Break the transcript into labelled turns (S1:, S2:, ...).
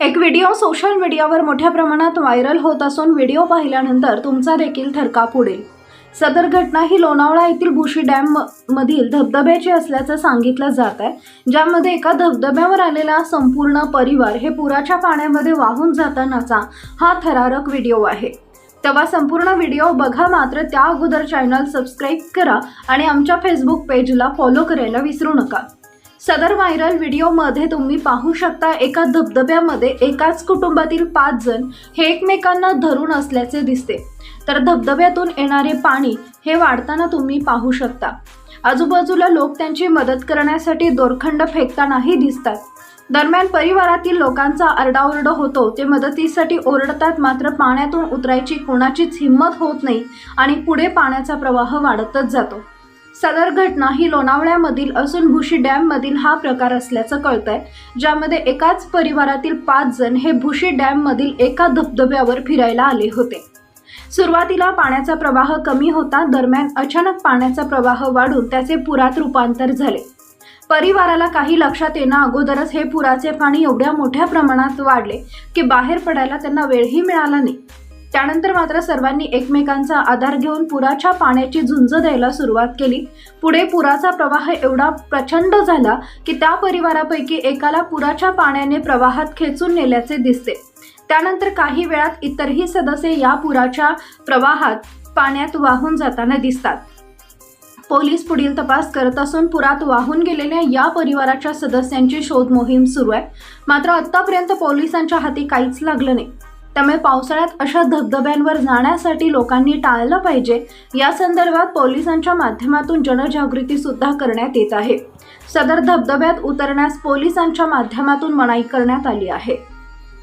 S1: एक video social मीडियावर मोठ्या प्रमाणात व्हायरल होत असून व्हिडिओ पाहिल्यानंतर तुमचा देखील थरकाप उडेल. सदर घटना ही लोणावळा येथील भुशी डॅम म- मधील धबधब्याची असल्याचं सांगितलं जात आहे. ज्यामध्ये एका धबधब्यावर आलेला संपूर्ण परिवार हे पुराच्या पाण्यामध्ये वाहून जातानाचा हा थरारक व्हिडिओ आहे. तेव्हा संपूर्ण व्हिडिओ बघा मात्र त्या अगोदर चॅनल सबस्क्राईब करा आणि आमच्या फेसबुक पेजला फॉलो करायला विसरू नका. सदर व्हायरल व्हिडिओमध्ये तुम्ही पाहू शकता एका धबधब्यामध्ये एकाच कुटुंबातील पाच जण हे एकमेकांना धरून असल्याचे दिसते. तर धबधब्यातून येणारे पाणी हे वाढताना तुम्ही पाहू शकता. आजूबाजूला लोक त्यांची मदत करण्यासाठी दोरखंड फेकतानाही दिसतात. दरम्यान परिवारातील लोकांचा आरडाओरड होतो. ते मदतीसाठी ओरडतात मात्र पाण्यातून उतरायची कोणाचीच हिंमत होत नाही आणि पुढे पाण्याचा प्रवाह वाढतच जातो. सदर घटना ही लोणावळ्यामधील असून भुशी डॅममधील हा प्रकार असल्याचं कळतंय ज्यामध्ये एकाच परिवारातील पाच जण हे भुशी डॅममधील एका धबधब्यावर फिरायला आले होते. सुरुवातीला पाण्याचा प्रवाह कमी होता दरम्यान अचानक पाण्याचा प्रवाह वाढून त्याचे पुरात रूपांतर झाले. परिवाराला काही लक्षात येणं अगोदरच हे पुराचे पाणी एवढ्या मोठ्या प्रमाणात वाढले की बाहेर पडायला त्यांना वेळही मिळाला नाही. त्यानंतर मात्र सर्वांनी एकमेकांचा आधार घेऊन पुराच्या पाण्याची झुंज द्यायला सुरुवात केली. पुढे पुराचा प्रवाह एवढा प्रचंड झाला की त्या परिवारापैकी एकाला पुराच्या पाण्याने प्रवाहात खेचून नेल्याचे दिसते. त्यानंतर काही वेळात इतरही सदस्य या पुराच्या प्रवाहात पाण्यात वाहून जाताना दिसतात. पोलीस पुढील तपास करत असून पुरात वाहून गेलेल्या या परिवाराच्या सदस्यांची शोध मोहीम सुरू आहे. मात्र आतापर्यंत पोलिसांच्या हाती काहीच लागलं नाही. त्यामुळे पावसाळ्यात अशा धबधब्यांवर जाण्यासाठी लोकांनी टाळलं पाहिजे. या संदर्भात पोलिसांच्या माध्यमातून जनजागृती सुद्धा करण्यात येत आहे. सदर धबधब्यात उतरण्यास पोलिसांच्या माध्यमातून मनाई करण्यात आली आहे.